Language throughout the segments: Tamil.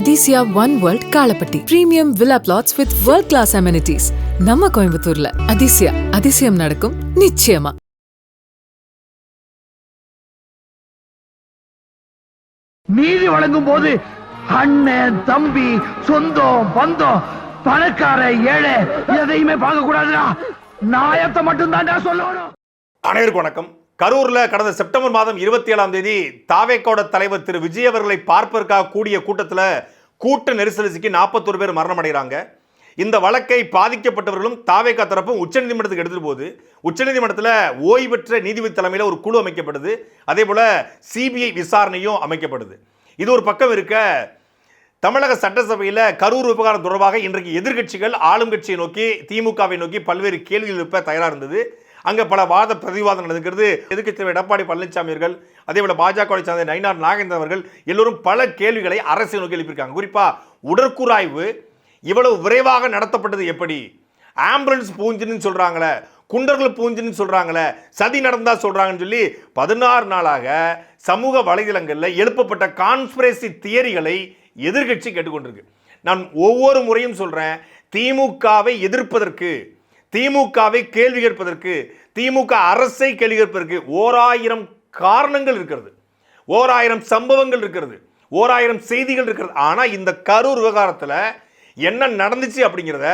Athisaya one world Kalapatti premium villa plots with world class amenities நம்ம கோயம்புத்தூர்ல அதிசயா அதிசயம் நடக்கும் நிச்சயமா நீதி வழங்கும் போது அண்ணன் தம்பி சொந்தம் பந்தம் பணக்கார ஏழை எதையுமே பார்க்க கூடாதுடா நாயத்தை மட்டும் தான்டா சொல்லணும். அனைவருக்கும் வணக்கம். கரூரில் கடந்த செப்டம்பர் மாதம் இருபத்தி ஏழாம் தேதி தாவேக்கோட தலைவர் திரு விஜய் அவர்களை பார்ப்பதற்காக கூடிய கூட்டத்தில் கூட்ட நெரிசல் சிக்கி நாற்பத்தொரு பேர் மரணம் அடைகிறாங்க இந்த வழக்கை பாதிக்கப்பட்டவர்களும் தாவேக்கா தரப்பும் உச்சநீதிமன்றத்துக்கு எடுத்துட்டு போகுது. உச்சநீதிமன்றத்தில் ஓய்வு பெற்ற நீதிபதி தலைமையில் ஒரு குழு அமைக்கப்படுது. அதே போல் சிபிஐ விசாரணையும் அமைக்கப்படுது. இது ஒரு பக்கம் இருக்க தமிழக சட்டசபையில் கரூர் விவகாரம் தொடர்பாக இன்றைக்கு எதிர்க்கட்சிகள் ஆளும் கட்சியை நோக்கி திமுகவை நோக்கி பல்வேறு கேள்விகள் எழுப்ப தயாராக இருந்தது. அங்கே பல வாத பிரதிவாதம் நடக்கிறது எதிர்க்கட்சி எடப்பாடி பழனிசாமி அவர்கள் அதே போல பாஜகவை சார்ந்த நயினார் நாகேந்திரன் அவர்கள் எல்லோரும் பல கேள்விகளை அரசு நோக்கி எழுப்பியிருக்காங்க. குறிப்பாக உடற்கூராய்வு இவ்வளவு விரைவாக நடத்தப்பட்டது எப்படி? ஆம்புலன்ஸ் பூஞ்சுன்னு சொல்கிறாங்களே குண்டர்கள் பூஞ்சுன்னு சொல்கிறாங்களே சதி நடந்தா சொல்கிறாங்கன்னு சொல்லி பதினாறு நாளாக சமூக வலைதளங்களில் எழுப்பப்பட்ட கான்ஸ்பிரசி தியரிகளை எதிர்க்கட்சி கேட்டுக்கொண்டிருக்கு. நான் ஒவ்வொரு முறையும் சொல்கிறேன் திமுகவை எதிர்ப்பதற்கு திமுகவை கேள்வி கேட்பதற்கு திமுக அரசை கேள்வி கேட்பதற்கு ஓராயிரம் காரணங்கள் இருக்கிறது. ஓராயிரம் சம்பவங்கள் இருக்கிறது. ஓராயிரம் செய்திகள் இருக்கிறது. ஆனால் இந்த கரூர் விவகாரத்தில் என்ன நடந்துச்சு அப்படிங்கிறத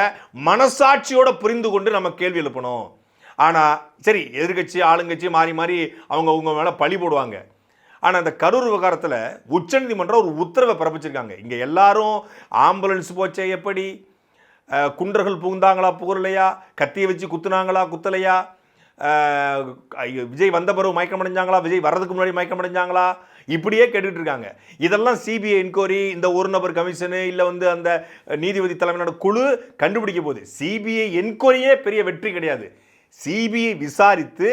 மனசாட்சியோட புரிந்து கொண்டு நம்ம கேள்வி எழுப்பணும். ஆனால் சரி எதிர்கட்சி ஆளுங்கட்சி மாறி மாறி அவங்க அவங்க மேலே பழி போடுவாங்க. ஆனால் அந்த கரூர் விவகாரத்தில் உச்சநீதிமன்றம் ஒரு உத்தரவை பிறப்பிச்சிருக்காங்க. இங்கே எல்லாரும் ஆம்புலன்ஸ் போச்சே எப்படி? குன்றர்கள் குண்டர்கள் புகுந்தாங்களா புகழலையா கத்தியை வச்சு குத்துனாங்களா குத்தலையா? விஜய் வந்த பிறகு மயக்கமடைஞ்சாங்களா? விஜய் வர்றதுக்கு முன்னாடி மயக்கம் அடைஞ்சாங்களா இப்படியே கேட்டுட்டு இருக்காங்க இதெல்லாம் சிபிஐ என்கொயரி இந்த ஒரு நபர் கமிஷனு இல்லை வந்து அந்த நீதிபதி தலைமையிலான குழு கண்டுபிடிக்க போகுது. சிபிஐ என்கொயரியே பெரிய வெற்றி கிடையாது. சிபிஐ விசாரித்து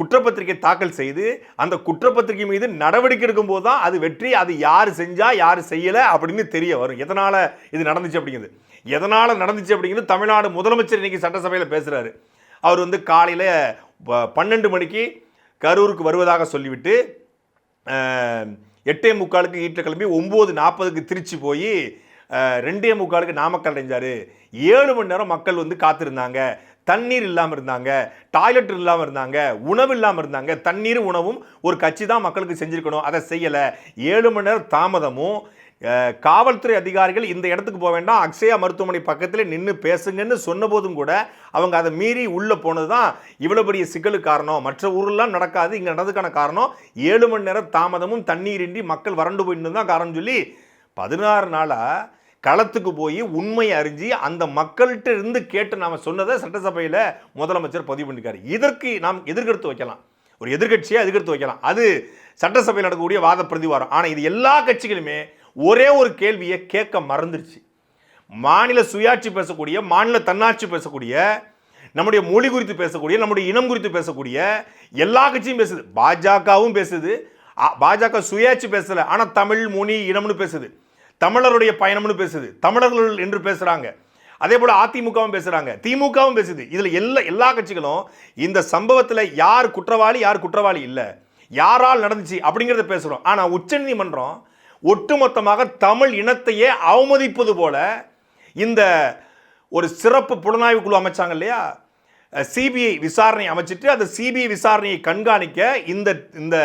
குற்றப்பத்திரிகை தாக்கல் செய்து அந்த குற்றப்பத்திரிகை மீது நடவடிக்கை எடுக்கும்போது தான் அது வெற்றி. அது யார் செஞ்சால் யார் செய்யலை அப்படின்னு தெரிய வரும். எதனால் இது நடந்துச்சு அப்படிங்கிறது. எதனால் நடந்துச்சு அப்படிங்கிறது தமிழ்நாடு முதலமைச்சர் இன்றைக்கி சட்டசபையில் பேசுகிறாரு அவர் வந்து காலையில் பன்னெண்டு மணிக்கு கரூருக்கு வருவதாக சொல்லிவிட்டு எட்டே முக்காலுக்கு வீட்டில் கிளம்பி ஒம்பது நாற்பதுக்கு திருச்சி போய் ரெண்டே முக்காலுக்கு நாமக்கல் அடைஞ்சார். ஏழு மணி நேரம் மக்கள் வந்து காத்திருந்தாங்க. தண்ணீர் இல்லாமல் இருந்தாங்க. டாய்லெட் இல்லாமல் இருந்தாங்க. உணவு இல்லாமல் இருந்தாங்க. தண்ணீர் உணவும் ஒரு கட்சி தான் மக்களுக்கு செஞ்சுருக்கணும். அதை செய்யலை. ஏழு மணி நேரம் தாமதமும் காவல்துறை அதிகாரிகள் இந்த இடத்துக்கு போக வேண்டாம். அக்ஷயா மருத்துவமனை பக்கத்தில் நின்று பேசுங்கன்னு சொன்னபோதும் கூட அவங்க அதை மீறி உள்ளே போனது தான் இவ்வளோ பெரிய சிக்கலுக்கு காரணம். மற்ற ஊர்லாம் நடக்காது. இங்கே நடந்ததுக்கான காரணம் ஏழு மணி நேரம் தாமதமும் தண்ணீரின்றி மக்கள் வறண்டு போயிட்டு தான் காரணம் சொல்லி பதினாறு நாளாக களத்துக்கு போய் உண்மையை அறிஞ்சு அந்த மக்கள்கிட்ட இருந்து கேட்டு நாம் சொன்னதை சட்டசபையில் முதலமைச்சர் பதிவு பண்ணிருக்காரு. இதற்கு நாம் எதிர்கருத்து வைக்கலாம். ஒரு எதிர்க்கட்சியை எதிர்கருத்து வைக்கலாம். அது சட்டசபையில் நடக்கக்கூடிய வாத பிரதிவாரம் ஆனால் இது எல்லா கட்சிகளுமே ஒரே ஒரு கேள்வியை கேட்க மறந்துருச்சு. மாநில சுயாட்சி பேசக்கூடிய மாநில தன்னாட்சி பேசக்கூடிய நம்முடைய மொழி குறித்து பேசக்கூடிய நம்முடைய இனம் குறித்து பேசக்கூடிய எல்லா கட்சியும் பேசுது. பாஜகவும் பேசுது. அ- பாஜக சுயாட்சி பேசலை ஆனால் தமிழ் மொழி இனம்னு பேசுது. தமிழருடைய பயணம்னு பேசுது. தமிழர்கள் என்று பேசுகிறாங்க அதே போல் அதிமுகவும் பேசுகிறாங்க திமுகவும் பேசுது. இதில் எல்லா எல்லா கட்சிகளும் இந்த சம்பவத்தில் யார் குற்றவாளி யார் குற்றவாளி இல்லை. யாரால் நடந்துச்சு அப்படிங்கிறத பேசுகிறோம் ஆனால் உச்சநீதிமன்றம் ஒட்டுமொத்தமாக தமிழ் இனத்தையே அவமதிப்பது போல இந்த ஒரு சிறப்பு புலனாய்வு குழு அமைச்சாங்க இல்லையா? சிபிஐ விசாரணை அமைச்சிட்டு அந்த சிபிஐ விசாரணையை கண்காணிக்க இந்த இந்த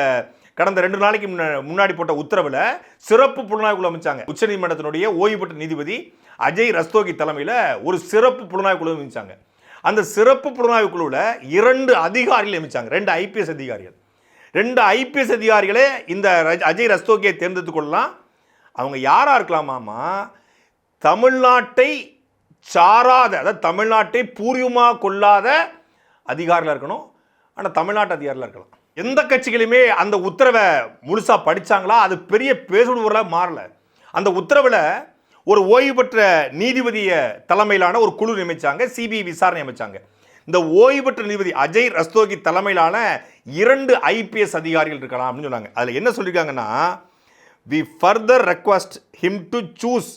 கடந்த ரெண்டு நாளைக்கு முன்னாடி போட்ட உத்தரவில் சிறப்பு புலனாய்வு குழு அமைச்சாங்க. உச்சநீதிமன்றத்தினுடைய ஓய்வு பெற்ற நீதிபதி அஜய் ரஸ்தோகி தலைமையில் ஒரு சிறப்பு புலனாய்வு குழு அமைச்சாங்க. அந்த சிறப்பு புலனாய்வு குழுவில் இரண்டு அதிகாரிகள் அமைச்சாங்க. ரெண்டு ஐபிஎஸ் அதிகாரிகள். ரெண்டு ஐபிஎஸ் அதிகாரிகளே இந்த ரஜ்- அஜய் ரஸ்தோக்கியை தேர்ந்தெடுத்து கொள்ளலாம். அவங்க யாராக இருக்கலாமாம்மா? தமிழ்நாட்டை சாராத அதாவது தமிழ்நாட்டை பூர்வமாக கொள்ளாத அதிகாரில் இருக்கணும். ஆனால் தமிழ்நாட்டு அதிகாரில் இருக்கலாம். எந்த கட்சிகளுமே அந்த உத்தரவை முழுசாக படிச்சாங்களா? அது பெரிய பேசுபவர்களாக மாறலை. அந்த உத்தரவில் ஒரு ஓய்வு பெற்ற நீதிபதியை தலைமையிலான ஒரு குழு நியமித்தாங்க சிபிஐ விசாரணை அமைச்சாங்க. இந்த ஓய்வு பெற்ற நீதிபதி அஜய் ரஸ்தோகி தலைமையிலான இரண்டு ஐபிஎஸ் அதிகாரிகள் இருக்கலாம் அப்படின்னு சொன்னாங்க. அதில் என்ன சொல்லியிருக்காங்கன்னா we further request him to choose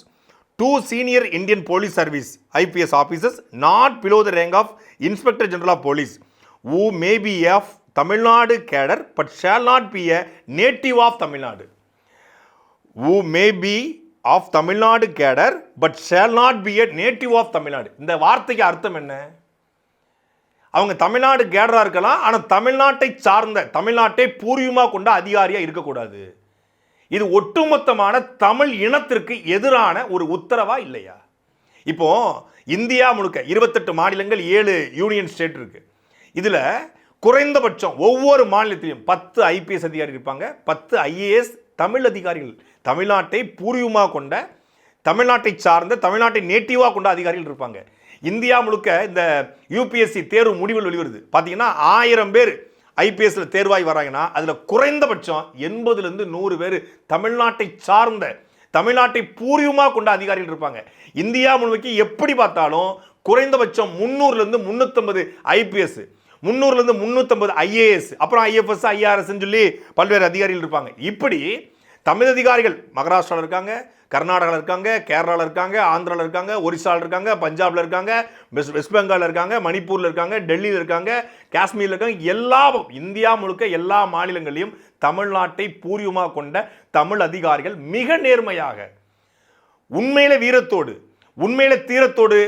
two senior Indian police service IPS officers not below the rank of inspector general of police who may be of Tamil Nadu cadre but shall not be a native of Tamil Nadu who may be of Tamil Nadu cadre but shall not be a native of Tamil Nadu இந்த வார்த்தைக்கு அர்த்தம் என்ன? அவங்க தமிழ்நாடு கேடராக இருக்கலாம் ஆனால் தமிழ்நாட்டை சார்ந்த தமிழ்நாட்டை பூர்வீகமாக கொண்ட அதிகாரியாக இருக்கக்கூடாது. இது ஒட்டுமொத்தமான தமிழ் இனத்திற்கு எதிரான ஒரு உத்தரவா இல்லையா? இப்போ இந்தியா முழுக்க இருபத்தெட்டு மாநிலங்கள் ஏழு யூனியன் ஸ்டேட் இருக்கு. இதில் குறைந்தபட்சம் ஒவ்வொரு மாநிலத்திலையும் பத்து ஐபிஎஸ் அதிகாரி இருப்பாங்க. பத்து ஐஏஎஸ் தமிழ் அதிகாரிகள் தமிழ்நாட்டை பூர்வீகமாக கொண்ட தமிழ்நாட்டை சார்ந்த தமிழ்நாட்டை நேட்டிவாக கொண்ட அதிகாரிகள் இருப்பாங்க. இந்தியா முழுக்க இந்த யூபிஎஸ்சி தேர்வு முடிவுகள் வெளிவருது. பார்த்தீங்கன்னா ஆயிரம் பேர் ஐபிஎஸ்ல தேர்வாகி வராங்கன்னா அதில் குறைந்தபட்சம் எண்பதுலேருந்து நூறு பேர் தமிழ்நாட்டை சார்ந்த தமிழ்நாட்டை பூர்வமாக கொண்ட அதிகாரிகள் இருப்பாங்க. இந்தியா முழுமைக்கு எப்படி பார்த்தாலும் குறைந்தபட்சம் முந்நூறுலேருந்து முந்நூற்றம்பது ஐபிஎஸ் முந்நூறுலேருந்து முந்நூற்றம்பது ஐஏஎஸ் அப்புறம் ஐஎஃப்எஸ் ஐஆர்எஸ்ன்னு சொல்லி பல்வேறு அதிகாரிகள் இருப்பாங்க. இப்படி தமிழ் அதிகாரிகள் மகாராஷ்டிராவில் இருக்காங்க கர்நாடகாவில் இருக்காங்க கேரளாவில் இருக்காங்க ஆந்திராவில் இருக்காங்க ஒரிசாவில் இருக்காங்க பஞ்சாபில் இருக்காங்க வெஸ்ட் வெஸ்ட் பெங்காலில் இருக்காங்க மணிப்பூரில் இருக்காங்க டெல்லியில் இருக்காங்க காஷ்மீரில் இருக்காங்க எல்லா இந்தியா முழுக்க எல்லா மாநிலங்களிலும் தமிழ்நாட்டை பூர்வமாக கொண்ட தமிழ் அதிகாரிகள் மிக நேர்மையாக உண்மையில வீரத்தோடு உண்மையில தீரத்தோடு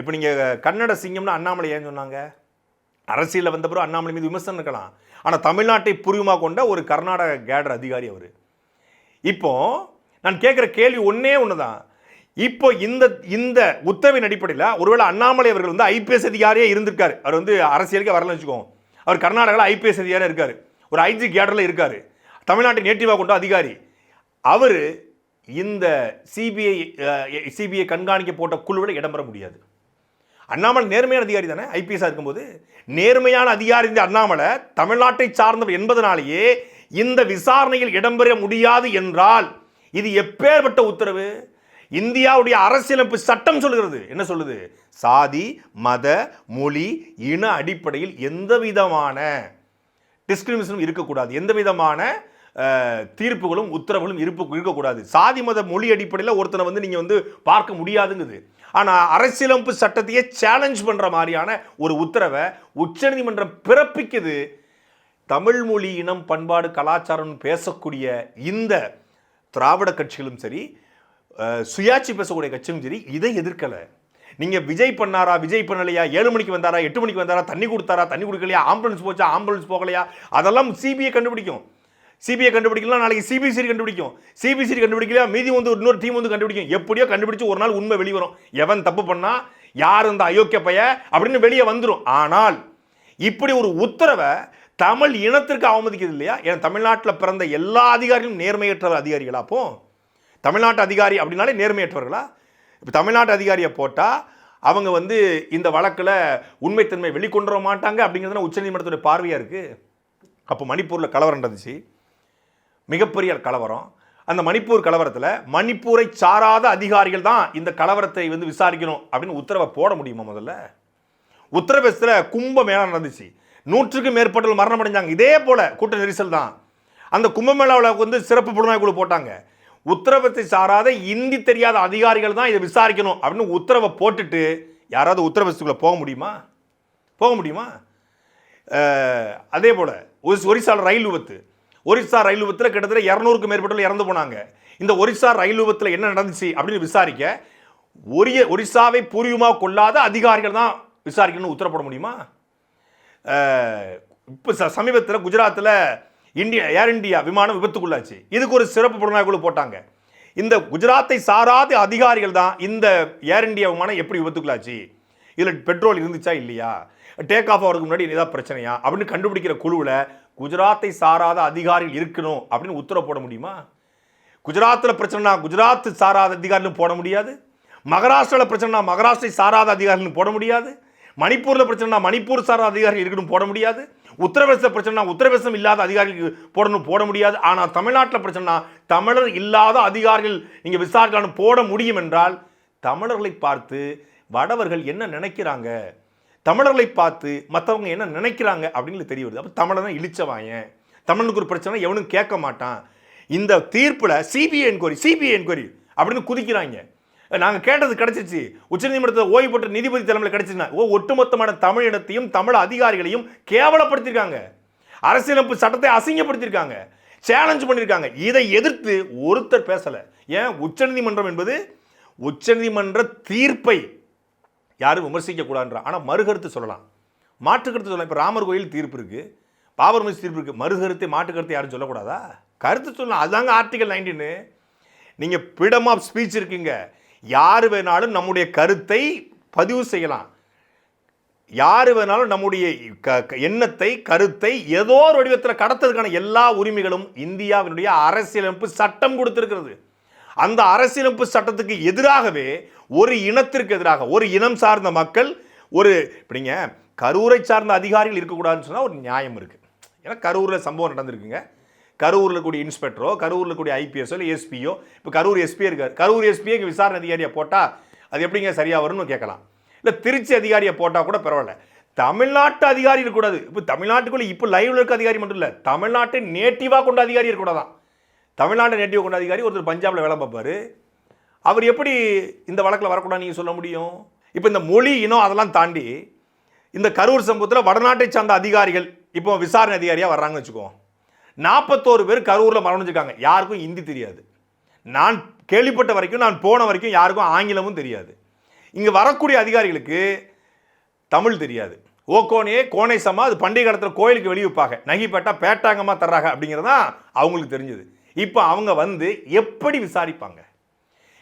இப்போ நீங்கள் கன்னட சிங்கம்னு அண்ணாமலை ஏன் சொன்னாங்க? அரசியலில் வந்த பிறகு அண்ணாமலை மீது விமர்சனம் இருக்கலாம். ஆனால் தமிழ்நாட்டை பூர்வமாக கொண்ட ஒரு கர்நாடக கேடர் அதிகாரி அவர். இப்போ நான் கேட்குற கேள்வி ஒன்றே ஒன்று தான் இப்போ இந்த இந்த உத்தரவின் அடிப்படையில் ஒருவேளை அண்ணாமலை அவர்கள் வந்து ஐபிஎஸ் அதிகாரியே இருந்திருக்காரு. அவர் வந்து அரசியலுக்கு வரலன்னு வச்சுக்கோங்க. அவர் கர்நாடகாவில் ஐபிஎஸ் அதிகாரியாக இருக்கார். ஒரு ஐஜி கேடரில் இருக்கார். தமிழ்நாட்டை நேட்டிவாக கொண்ட அதிகாரி. அவர் இந்த சிபிஐ சிபிஐ கண்காணிக்க போட்ட குழுவில் இடம்பெற முடியாது. அண்ணாமலை நேர்மையான அதிகாரி தானே ஐபிஎஸ்ஸாக இருக்கும்போது. நேர்மையான அதிகாரி இந்த அண்ணாமலை தமிழ்நாட்டை சார்ந்தவர் என்பதனாலேயே இந்த விசாரணையில் இடம்பெற முடியாது என்றால் இது எப்பேற்பட்ட உத்தரவு? இந்தியாவுடைய அரசியலமைப்பு சட்டம் சொல்கிறது என்ன சொல்லுது? சாதி மத மொழி இன அடிப்படையில் எந்த விதமான டிஸ்கிரிமினேஷனும் இருக்கக்கூடாது. எந்த விதமான தீர்ப்புகளும் உத்தரவுகளும் இருப்பு இருக்கக்கூடாது. சாதி மத மொழி அடிப்படையில் ஒருத்தனை வந்து நீங்கள் வந்து பார்க்க முடியாதுங்குது. ஆனால் அரசியலமைப்பு சட்டத்தையே சேலஞ்ச் பண்ணுற மாதிரியான ஒரு உத்தரவை உச்சநீதிமன்றம் பிறப்பிக்குது. தமிழ் மொழி இனம் பண்பாடு கலாச்சாரம் பேசக்கூடிய இந்த திராவிட கட்சிகளும் சரி சுயாட்சி பேசக்கூடிய கட்சியும் சரி இதை எதிர்க்கலை. நீங்கள் விஜய் பண்ணாரா விஜய் பண்ணலையா ஏழு மணிக்கு வந்தாரா எட்டு மணிக்கு வந்தாரா தண்ணி கொடுத்தாரா தண்ணி கொடுக்கலையா ஆம்புலன்ஸ் போச்சா ஆம்புலன்ஸ் போகலையா அதெல்லாம் சிபிஐ கண்டுபிடிக்கும். சிபிஐ கண்டுபிடிக்கலாம் நாளைக்கு சிபிசிஐ கண்டுபிடிக்கும். சிபிசி கண்டுபிடிக்கலையா மீதி வந்து இன்னொரு டீம் வந்து கண்டுபிடிக்கும். எப்படியோ கண்டுபிடிச்சு ஒரு நாள் உண்மை வெளியே வரும். எவன் தப்பு பண்ணால் யார் இந்த அயோக்கிய பைய அப்படின்னு வெளியே வந்துடும் ஆனால் இப்படி ஒரு உத்தரவை தமிழ் இனத்திற்கு அவமதிக்குது இல்லையா? ஏன்னா தமிழ்நாட்டில் பிறந்த எல்லா அதிகாரிகளும் நேர்மையற்ற அதிகாரிகளா? அப்போ தமிழ்நாட்டு அதிகாரி அப்படின்னாலே நேர்மையற்றவர்களா? இப்போ தமிழ்நாட்டு அதிகாரியை போட்டால் அவங்க வந்து இந்த வழக்கில் உண்மைத்தன்மை வெளிக்கொண்டு வர மாட்டாங்க அப்படிங்கிறது உச்சநீதிமன்றத்துடைய பார்வையாக இருக்குது அப்போ மணிப்பூரில் கலவரம் நடந்துச்சு. மிகப்பெரிய கலவரம். அந்த மணிப்பூர் கலவரத்தில் மணிப்பூரை சாராத அதிகாரிகள் தான் இந்த கலவரத்தை வந்து விசாரிக்கணும் அப்படின்னு உத்தரவை போட முடியுமா முதல்ல? உத்தரப்பிரதேசத்தில் கும்பமேளா நடந்துச்சு. நூற்றுக்கும் மேற்பட்டவர்கள் மரணம் அடைஞ்சாங்க இதே போல கூட்ட நெரிசல் தான். அந்த கும்பமேளாவில் வந்து சிறப்பு புலனாய்வு குழு போட்டாங்க. உத்தரவத்தை சாராத இந்தி தெரியாத அதிகாரிகள் தான் இதை விசாரிக்கணும் அப்படின்னு உத்தரவை போட்டுட்டு யாராவது உத்தரவத்துக்குள்ளே போக முடியுமா? போக முடியுமா? அதே போல் ஒரிசாவில் ரயில் விபத்து. ஒரிசா ரயில் விபத்தில் கிட்டத்தட்ட இரநூறுக்கு மேற்பட்டவர்கள் இறந்து போனாங்க. இந்த ஒரிசா ரயில் விபத்தில் என்ன நடந்துச்சு அப்படின்னு விசாரிக்க ஒரிய ஒரிசாவை பூர்வமாக கொள்ளாத அதிகாரிகள் தான் விசாரிக்கணும்னு உத்தரப்பட முடியுமா? இப்போ சமீபத்தில் குஜராத்தில் இந்தியா ஏர் இந்தியா விமானம் விபத்துக்குள்ளாச்சு. இதுக்கு ஒரு சிறப்பு புலனாய்வு குழு போட்டாங்க. இந்த குஜராத்தை சாராத அதிகாரிகள் தான் இந்த ஏர் இந்தியா விமானம் எப்படி விபத்துக்குள்ளாச்சு? இதில் பெட்ரோல் இருந்துச்சா இல்லையா? டேக் ஆஃப் ஆகிறதுக்கு முன்னாடி ஏதாவது பிரச்சனையா? அப்படின்னு கண்டுபிடிக்கிற குழுவில் குஜராத்தை சாராத அதிகாரிகள் இருக்கணும் அப்படின்னு உத்தரவு போட முடியுமா? குஜராத்தில் பிரச்சனைனா குஜராத் சாராத அதிகாரிகளும் போட முடியாது. மகாராஷ்டிராவில் பிரச்சனைனா மகாராஷ்டிரை சாராத அதிகாரிகளும் போட முடியாது. மணிப்பூரில் பிரச்சனைனா மணிப்பூர் சார் அதிகாரிகள் இருக்கணும் போட முடியாது. உத்தரப்பிரதேச பிரச்சனைனா உத்தரப்பிரதேசம் இல்லாத அதிகாரிகள் போடணும் போட முடியாது. ஆனால் தமிழ்நாட்டில் பிரச்சனைனா தமிழர் இல்லாத அதிகாரிகள் நீங்கள் விசாரிக்கலாம்னு போட முடியும் என்றால் தமிழர்களை பார்த்து வடவர்கள் என்ன நினைக்கிறாங்க? தமிழர்களை பார்த்து மற்றவங்க என்ன நினைக்கிறாங்க அப்படின்னு தெரிய வருது அப்போ தமிழன் இழிச்சவாயன். தமிழனுக்கு ஒரு பிரச்சனை எவனும் கேட்க மாட்டான். இந்த தீர்ப்பில் சிபிஐ என்கொயரி சிபிஐ என்கொயரி அப்படின்னு குதிக்கிறாங்க. நாங்கள் கேட்டது கிடைச்சிச்சு. உச்சநீதிமன்றத்தில் ஓய்வு பெற்ற நீதிபதி தலைமையில் கிடைச்சிருந்தா ஓ ஒட்டுமொத்தமான தமிழினத்தையும் தமிழ் அதிகாரிகளையும் கேவலப்படுத்தியிருக்காங்க. அரசியலமைப்பு சட்டத்தை அசிங்கப்படுத்தியிருக்காங்க. சேலஞ்ச் பண்ணியிருக்காங்க. இதை எதிர்த்து ஒருத்தர் பேசலை. ஏன்? உச்சநீதிமன்றம் என்பது உச்சநீதிமன்ற தீர்ப்பை யாரும் விமர்சிக்கக்கூடாதுன்ற ஆனால் மறுகருத்து சொல்லலாம். மாற்று கருத்து சொல்லலாம். இப்போ ராமர் கோயில் தீர்ப்பு இருக்குது பாபர் மசி தீர்ப்பு இருக்குது மறுகருத்து மாற்று கருத்து யாரும் சொல்லக்கூடாதா? கருத்து சொல்லலாம். அதுதாங்க ஆர்டிகல் நைன்டீனு நீங்கள் ஃப்ரீடம் ஆஃப் ஸ்பீச் இருக்கீங்க. யார் வேணாலும் நம்முடைய கருத்தை பதிவு செய்யலாம். யார் வேணாலும் நம்முடைய க- க- எண்ணத்தை கருத்தை ஏதோ ஒரு வடிவத்தில் கடத்துறதுக்கான எல்லா உரிமைகளும் இந்தியாவினுடைய அரசியலமைப்பு சட்டம் கொடுத்திருக்கிறது. அந்த அரசியலமைப்பு சட்டத்துக்கு எதிராகவே ஒரு இனத்திற்கு எதிராக ஒரு இனம் சார்ந்த மக்கள் ஒரு இப்படிங்க கரூரை சார்ந்த அதிகாரிகள் இருக்கக்கூடாதுன்னு சொன்னால் ஒரு நியாயம் இருக்குது ஏன்னா கரூரில் சம்பவம் நடந்திருக்குங்க. கரூரில் கூடிய இன்ஸ்பெக்டரோ கரூரில் கூடிய ஐபிஎஸ்ஓ இல்லை எஸ்பியோ இப்போ கரூர் எஸ்பியே இருக்கார். கரூர் எஸ்பியே இங்கே விசாரணை அதிகாரியை போட்டால் அது எப்படிங்க சரியாக வரும்னு கேட்கலாம். இல்லை திருச்சி அதிகாரியை போட்டால் கூட பரவாயில்ல. தமிழ்நாட்டு அதிகாரி இருக்கக்கூடாது இப்போ தமிழ்நாட்டுக்குள்ளே இப்போ லைவில் இருக்க அதிகாரி மட்டும் இல்லை தமிழ்நாட்டை நேட்டிவாக கொண்ட அதிகாரி இருக்கக்கூடாதான் தமிழ்நாட்டை நேட்டிவாக கொண்ட அதிகாரி ஒருத்தர் பஞ்சாபில் வேலை பார்ப்பார். அவர் எப்படி இந்த வழக்கில் வரக்கூடாது நீங்கள் சொல்ல முடியும்? இப்போ இந்த மொழி இனம் அதெல்லாம் தாண்டி இந்த கரூர் சம்பவத்தில் வடநாட்டை சார்ந்த அதிகாரிகள் இப்போ விசாரணை அதிகாரியாக வர்றாங்கன்னு வச்சுக்கோ. நாற்பத்தோரு பேர் கரூரில் மரணிச்சிருக்காங்க. யாருக்கும் ஹிந்தி தெரியாது. நான் கேள்விப்பட்ட வரைக்கும் நான் போன வரைக்கும் யாருக்கும் ஆங்கிலமும் தெரியாது. இங்கே வரக்கூடிய அதிகாரிகளுக்கு தமிழ் தெரியாது. ஓகோனே கோனை அது பண்டிகை காலத்தில் கோயிலுக்கு வெளியே வைப்பாங்க. நகிப்பேட்டா பேட்டாங்கம்மா தர்றாங்க அப்படிங்கிறது தான் அவங்களுக்கு தெரிஞ்சது. இப்போ அவங்க வந்து எப்படி விசாரிப்பாங்க?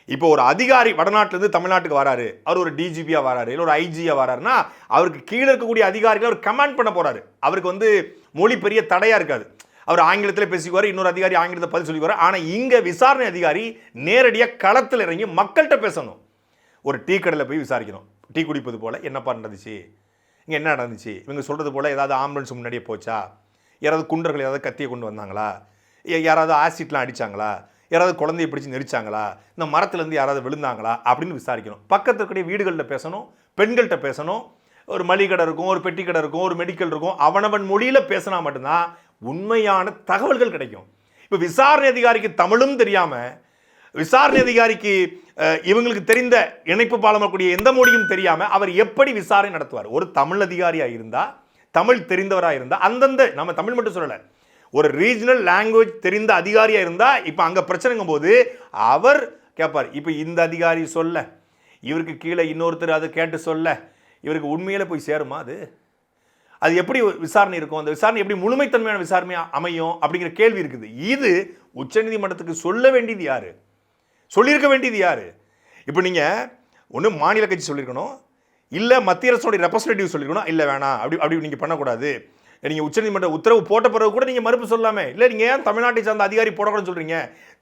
இப்போ ஒரு அதிகாரி வடநாட்டிலேருந்து தமிழ்நாட்டுக்கு வராரு. அவர் ஒரு டிஜிபியாக வராரு இல்லை ஒரு ஐஜியாக வராருன்னா அவருக்கு கீழே இருக்கக்கூடிய அதிகாரிகள் அவர் கமாண்ட் பண்ண போகிறாரு அவருக்கு வந்து மொழி பெரிய தடையாக இருக்காது. அவர் ஆங்கிலத்தில் பேசிக்குவார் இன்னொரு அதிகாரி ஆங்கிலத்தை பதில் சொல்லிக்குவார். ஆனால் இங்கே விசாரணை அதிகாரி நேரடியாக களத்தில் இறங்கி மக்கள்கிட்ட பேசணும். ஒரு டீ கடையில் போய் விசாரிக்கணும். டீ குடிப்பது போல் என்னப்பா நடந்துச்சு? இங்கே என்ன நடந்துச்சு? இவங்க சொல்கிறது போல் ஏதாவது ஆம்புலன்ஸ் முன்னாடியே போச்சா? யாராவது குண்டர்கள் ஏதாவது கத்தியை கொண்டு வந்தாங்களா? யாராவது ஆசிட்லாம் அடிச்சாங்களா? யாராவது குழந்தைய பிடிச்சி நெரிச்சாங்களா? இந்த மரத்துலேருந்து யாராவது விழுந்தாங்களா? அப்படின்னு விசாரிக்கணும். பக்கத்தில் இருக்கக்கூடிய வீடுகளில் பேசணும் பெண்கள்கிட்ட பேசணும். ஒரு மளிகை கடை இருக்கும் ஒரு பெட்டி கடை இருக்கும் ஒரு மெடிக்கல் இருக்கும். அவனவன் மொழியில் பேசினா மட்டும்தான் உண்மையான தகவல்கள் கிடைக்கும். இப்போ விசாரணை அதிகாரிக்கு தமிழும் தெரியாமல் விசாரணை அதிகாரிக்கு இவங்களுக்கு தெரிந்த இணைப்பு பாலமக்கூடிய எந்த மொழியும் தெரியாமல் அவர் எப்படி விசாரணை நடத்துவார்? ஒரு தமிழ் அதிகாரியாக இருந்தால் தமிழ் தெரிந்தவராக இருந்தால் அந்தந்த நம்ம தமிழ் மட்டும் சொல்லலை ஒரு ரீஜனல் லாங்குவேஜ் தெரிந்த அதிகாரியாக இருந்தால் இப்போ அங்கே பிரச்சனைங்கும் போது அவர் கேட்பார் இப்போ இந்த அதிகாரி சொல்ல இவருக்கு கீழே இன்னொருத்தர் அதை கேட்டு சொல்ல இவருக்கு உண்மையில் போய் சேருமா அது? அது எப்படி விசாரணை இருக்கும்? அந்த விசாரணை எப்படி முழுமைத்தன்மையான விசாரணை அமையும்? அப்படிங்கிற கேள்வி இருக்குது. இது உச்சநீதிமன்றத்துக்கு சொல்ல வேண்டியது யார்? சொல்லியிருக்க வேண்டியது யார்? இப்போ நீங்கள் ஒன்று மாநில கட்சி சொல்லியிருக்கணும் இல்லை மத்திய அரசோடைய ரெப்ரசன்டேட்டிவ் சொல்லியிருக்கணும் இல்லை வேணாம் அப்படி அப்படி நீங்கள் பண்ணக்கூடாது. நீங்கள் உச்சநீதிமன்ற உத்தரவு போட்ட பிறகு கூட நீங்கள் மறுப்பு சொல்லாமே இல்லை நீங்கள் ஏன் தமிழ்நாட்டை சார்ந்த அதிகாரி போடக்கூடாதுன்னு சொல்கிறீங்க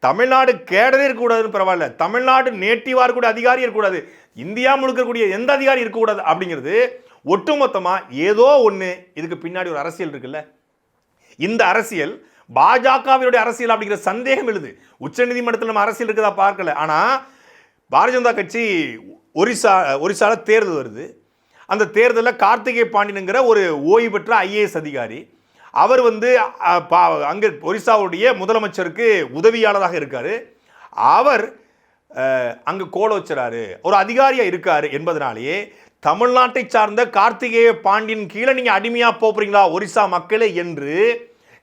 தமிழ்நாடு கேடதே இருக்கக்கூடாதுன்னு பரவாயில்ல. தமிழ்நாடு நேட்டிவாக இருக்கக்கூடிய அதிகாரி இருக்கக்கூடாது. இந்தியா முழுக்கக்கூடிய எந்த அதிகாரி இருக்கக்கூடாது? அப்படிங்கிறது ஒட்டுமொத்தமாக ஏதோ ஒன்று இதுக்கு பின்னாடி ஒரு அரசியல் இருக்குல்ல? இந்த அரசியல் பாஜகவினுடைய அரசியல் அப்படிங்கிற சந்தேகம் எழுது. உச்சநீதிமன்றத்தில் நம்ம அரசியல் இருக்குதா பார்க்கல. ஆனால் பாரதிய ஜனதா கட்சி ஒரிசா ஒரிசாவில் தேர்தல் வருது. அந்த தேர்தலில் கார்த்திகை பாண்டியனுங்கிற ஒரு ஓய்வு பெற்ற ஐஏஎஸ் அதிகாரி அவர் வந்து பா- அங்கே ஒரிசாவுடைய முதலமைச்சருக்கு உதவியாளராக இருக்கார். அவர் அங்கே கோல வச்சுறாரு ஒரு அதிகாரியாக இருக்கார் என்பதனாலேயே தமிழ்நாட்டை சார்ந்த கார்த்திகேய பாண்டியன் கீழே நீங்கள் அடிமையாக போகிறீங்களா ஒரிசா மக்களே என்று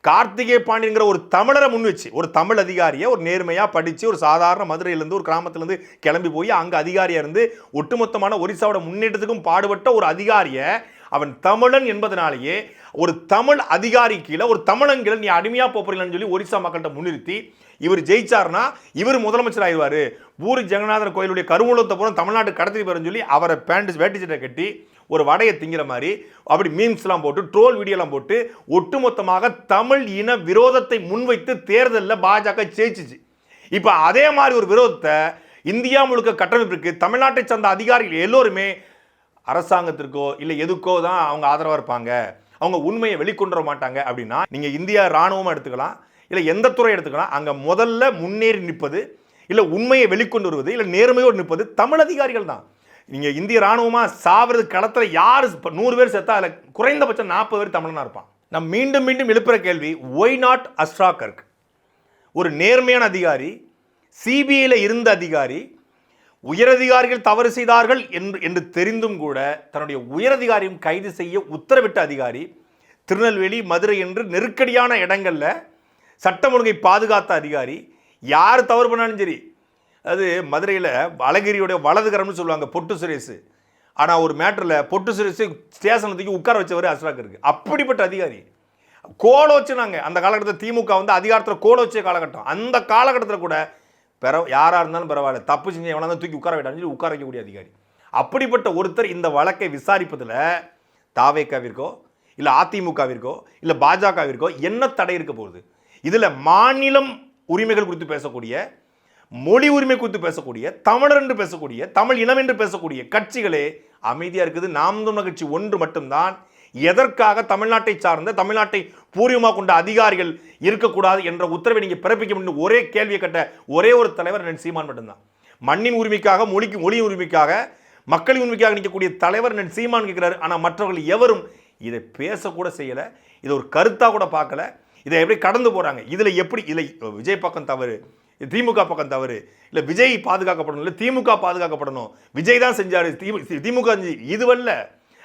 கார்த்திகேய பாண்டியங்கிற ஒரு தமிழரை முன் வச்சு ஒரு தமிழ் அதிகாரியை ஒரு நேர்மையாக படித்து ஒரு சாதாரண மதுரையிலேருந்து ஒரு கிராமத்திலேருந்து கிளம்பி போய் அங்கே அதிகாரியாக இருந்து ஒட்டுமொத்தமான ஒரிசாவோட முன்னேற்றத்துக்கும் பாடுபட்ட ஒரு அதிகாரியை அவன் தமிழன் என்பதனாலேயே ஒரு தமிழ் அதிகாரி கீழே ஒரு தமிழன்கீழே நீ அடிமையாக போறீங்கன்னு சொல்லி ஒரிசா மக்கள்கிட்ட முன்னிறுத்தி இவர் ஜெயிச்சார்னா இவர் முதலமைச்சர் ஆயிடுவார் பூரி ஜெகநாதர் கோயிலுடைய கருவூலத்தை பூரா தமிழ்நாட்டு கடத்தி போறேன்னு சொல்லி அவரை பேண்ட் வேட்டி சட்டை கட்டி ஒரு வடையை திங்கிற மாதிரி அப்படி மீம்ஸ்லாம் போட்டு ட்ரோல் வீடியோலாம் போட்டு ஒட்டுமொத்தமாக தமிழ் இன விரோதத்தை முன்வைத்து தேர்தலில் பாஜக ஜெயிச்சிச்சு. இப்போ அதே மாதிரி ஒரு விரோதத்தை இந்தியா முழுக்க கட்டமைப்பிற்கு தமிழ்நாட்டை சார்ந்த அதிகாரிகள் எல்லோருமே அரசாங்கத்திற்கோ இல்லை எதுக்கோ தான் அவங்க ஆதரவாக இருப்பாங்க. அவங்க உண்மையை வெளிக்கொண்டு வர மாட்டாங்க அப்படின்னா நீங்கள் இந்தியா இராணுவமாக எடுத்துக்கலாம் இல்லை எந்த துறை எடுத்துக்கலாம் அங்கே முதல்ல முன்னேறி நிற்பது இல்லை உண்மையை வெளிக்கொண்டு வருவது இல்லை நேர்மையோடு நிற்பது தமிழ் அதிகாரிகள் தான். நீங்கள் இந்திய இராணுவமாக சாவது களத்தில் யார் இப்போ நூறு பேர் செத்தா அதில் குறைந்தபட்சம் நாற்பது பேர் தமிழனாக இருப்பான். நான் மீண்டும் மீண்டும் எழுப்புகிற கேள்வி ஒய் நாட் அஸ்ரா கர்க் ஒரு நேர்மையான அதிகாரி சிபிஐயில் இருந்த அதிகாரி உயரதிகாரிகள் தவறு செய்தார்கள் என்று என்று தெரிந்தும் கூட தன்னுடைய உயரதிகாரியும் கைது செய்ய உத்தரவிட்ட அதிகாரி திருநெல்வேலி மதுரை என்று நெருக்கடியான இடங்களில் சட்டம் ஒழுங்கை பாதுகாத்த அதிகாரி யார் தவறு பண்ணாலும் சரி அது மதுரையில் வலகிரியுடைய வலதுகரம்னு சொல்லுவாங்க பொட்டு சுரேஷ். ஆனால் ஒரு மேட்டரில் பொட்டு சுரேஷ் ஸ்டேஷன் தூக்கி உட்கார வச்சவர் அஸ்ராக் இருக்குது அப்படிப்பட்ட அதிகாரி. கோல வச்சுனாங்க அந்த காலகட்டத்தில் திமுக வந்து அதிகாரத்தில் கோல வச்ச காலகட்டம். அந்த காலகட்டத்தில் கூட பெற யாராக இருந்தாலும் பரவாயில்ல. தப்பு செஞ்சு எவனா தூக்கி உட்கார வேண்டாம்னு சொல்லி உட்கார வைக்கக்கூடிய அதிகாரி. அப்படிப்பட்ட ஒருத்தர் இந்த வழக்கை விசாரிப்பதில் தாவேக்காவிற்கோ இல்லை அதிமுகவிற்கோ இல்லை பாஜகவிற்கோ என்ன தடை இருக்க போகுது? இதில் மாநிலம் உரிமைகள் குறித்து பேசக்கூடிய மொழி உரிமை குறித்து பேசக்கூடிய தமிழர் என்று பேசக்கூடிய தமிழ் இனம் என்று பேசக்கூடிய கட்சிகளே அமைதியாக இருக்குது. நாம் தமிழர் கட்சி ஒன்று மட்டும்தான். எதற்காக தமிழ்நாட்டை சார்ந்த தமிழ்நாட்டை பூர்வமாக கொண்ட அதிகாரிகள் இருக்கக்கூடாது என்ற உத்தரவை நீங்கள் பிறப்பிக்க முடியும் ஒரே கேள்வியை கட்ட ஒரே ஒரு தலைவர் நன் சீமான் மட்டும்தான். மண்ணின் உரிமைக்காக மொழிக்கு மொழி உரிமைக்காக மக்களின் உரிமைக்காக நிற்கக்கூடிய தலைவர் நன் சீமான் கேட்கிறார். ஆனால் மற்றவர்கள் எவரும் இதை பேசக்கூட செய்யலை இதை ஒரு கருத்தாக கூட பார்க்கல. இதை எப்படி கடந்து போகிறாங்க இதில் எப்படி இல்லை விஜய் பக்கம் தவறு திமுக பக்கம் தவறு இல்லை விஜய் பாதுகாக்கப்படணும் இல்லை திமுக பாதுகாக்கப்படணும். விஜய் தான் செஞ்சார் திமுக செஞ்சு இதுவல்ல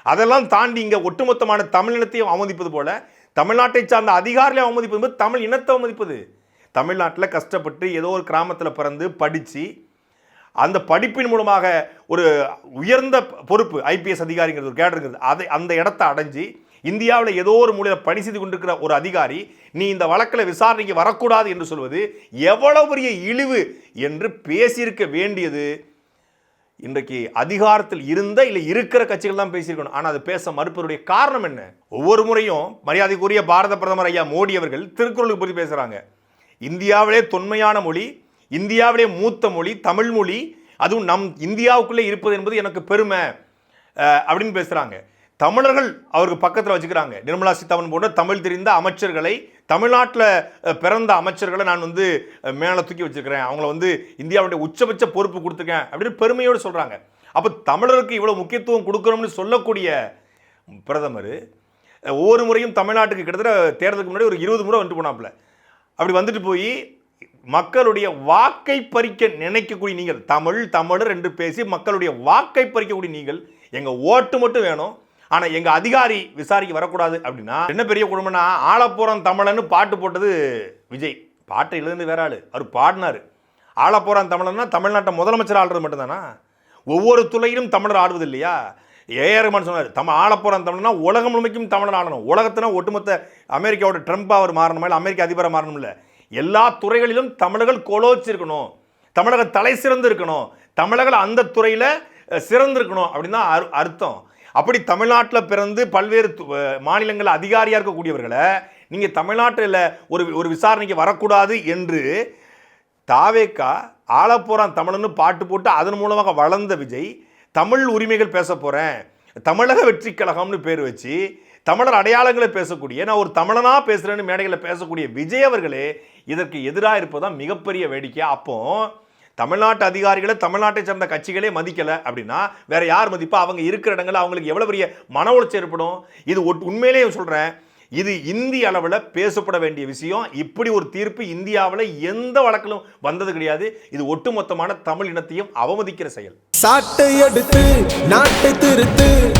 அதெல்லாம் தாண்டி இங்கே ஒட்டுமொத்தமான தமிழினத்தையும் அவமதிப்பது போல தமிழ்நாட்டை சார்ந்த அதிகாரிகளையும் அவமதிப்பது போது தமிழ் இனத்தை அவமதிப்பது. தமிழ்நாட்டில் கஷ்டப்பட்டு ஏதோ ஒரு கிராமத்தில் பிறந்து படித்து அந்த படிப்பின் மூலமாக ஒரு உயர்ந்த பொறுப்பு ஐபிஎஸ் அதிகாரிங்கிறது ஒரு கேடருங்கிறது அதை அந்த இடத்த அடைஞ்சு இந்தியாவில் ஏதோ ஒரு மூலையில் பணி செய்து கொண்டிருக்கிற ஒரு அதிகாரி நீ இந்த வழக்கில் விசாரணைக்கு வரக்கூடாது என்று சொல்வது எவ்வளவு பெரிய இழிவு என்று பேசியிருக்க வேண்டியது. இன்றைக்கு அதிகாரத்தில் இருந்த இல்லை இருக்கிற கட்சிகள் தான் பேசியிருக்கணும். ஆனால் அது பேச மறுப்பதுடைய காரணம் என்ன? ஒவ்வொரு முறையும் மரியாதைக்குரிய பாரத பிரதமர் ஐயா மோடி அவர்கள் திருக்குறளுக்கு பற்றி பேசுகிறாங்க இந்தியாவிலே தொன்மையான மொழி இந்தியாவிலே மூத்த மொழி தமிழ் மொழி அதுவும் நம் இந்தியாவுக்குள்ளே இருப்பது என்பது எனக்கு பெருமை அப்படின்னு பேசுகிறாங்க தமிழர்கள் அவருக்கு பக்கத்தில் வச்சுக்கிறாங்க. நிர்மலா சீதாராமன் போன்ற தமிழ் தெரிந்த அமைச்சர்களை தமிழ்நாட்டில் பிறந்த அமைச்சர்களை நான் வந்து மேலே தூக்கி வச்சுருக்கிறேன். அவங்கள வந்து இந்தியாவுடைய உச்சபட்ச பொறுப்பு கொடுத்துருக்கேன் அப்படின்னு பெருமையோடு சொல்கிறாங்க அப்போ தமிழருக்கு இவ்வளோ முக்கியத்துவம் கொடுக்குறோம்னு சொல்லக்கூடிய பிரதமர் ஒவ்வொரு முறையும் தமிழ்நாட்டுக்கு கிட்டத்தட்ட தேர்தலுக்கு முன்னாடி ஒரு இருபது முறை வந்துட்டு போனாப்புல. அப்படி வந்துட்டு போய் மக்களுடைய வாக்கை பறிக்க நினைக்கக்கூடிய நீங்கள் தமிழ் தமிழர் என்று பேசி மக்களுடைய வாக்கை பறிக்கக்கூடிய நீங்கள் எங்கள் ஓட்டு மட்டும் வேணும் ஆனால் எங்கள் அதிகாரி விசாரிக்க வரக்கூடாது அப்படின்னா என்ன பெரிய குடும்பம்னா ஆலப்புறம் தமிழன்னு பாட்டு போட்டது விஜய். பாட்டை எழுதுனது வேற ஆளு. அவர் பாடினார். ஆலப்புறம் தமிழன்னா தமிழ்நாட்டை முதலமைச்சர் ஆடுறது மட்டும்தானா? ஒவ்வொரு துறையிலும் தமிழர் ஆடுவது இல்லையா? ஏஆர் சொன்னார் தம் ஆளப்போறான் தமிழ்னா உலகம் முழுமைக்கும் தமிழர் ஆடணும். உலகத்தினா ஒட்டுமொத்த அமெரிக்காவோட ட்ரம்ப் அவர் மாறணுமா? இல்லை அமெரிக்க அதிபராக மாறணும்? இல்லை எல்லா துறைகளிலும் தமிழர்கள் கொலோச்சிருக்கணும். தமிழக தலை சிறந்து இருக்கணும் தமிழர்கள் அந்த துறையில் சிறந்திருக்கணும். அப்படின்னு தான் அரு- அர்த்தம். அப்படி தமிழ்நாட்டில் பிறந்து பல்வேறு மாநிலங்கள் அதிகாரியாக இருக்கக்கூடியவர்களை நீங்கள் தமிழ்நாட்டில் ஒரு ஒரு விசாரணைக்கு வரக்கூடாது என்று தாவேக்கா ஆளப்போகிறான் தமிழன்னு பாட்டு போட்டு அதன் மூலமாக வளர்ந்த விஜய் தமிழ் உரிமைகள் பேச போகிறேன் தமிழக வெற்றி கழகம்னு பேர் வச்சு தமிழர் அடையாளங்களை பேசக்கூடிய நான் ஒரு தமிழனாக பேசுகிறேன்னு மேடைகளில் பேசக்கூடிய விஜய் அவர்களே இதற்கு எதிராக இருப்பதுதான் மிகப்பெரிய வேடிக்கை அப்போது தமிழ்நாட்டு அதிகாரிகளை தமிழ்நாட்டை சேர்ந்த கட்சிகளே மதிக்கலை அப்படின்னா வேற யார் மதிப்பா? அவங்க இருக்கிற இடங்களில் அவங்களுக்கு எவ்வளோ பெரிய மன உளைச்சல் ஏற்படும்? இது ஒட்- உண்மையிலேயே சொல்கிறேன் இது இந்திய அளவில் பேசப்பட வேண்டிய விஷயம். இப்படி ஒரு தீர்ப்பு இந்தியாவில் எந்த வழக்கிலும் வந்தது கிடையாது. இது ஒட்டுமொத்தமான தமிழ் இனத்தையும் அவமதிக்கிற செயல். சாட்டை எடுத்து நாட்டை திருத்து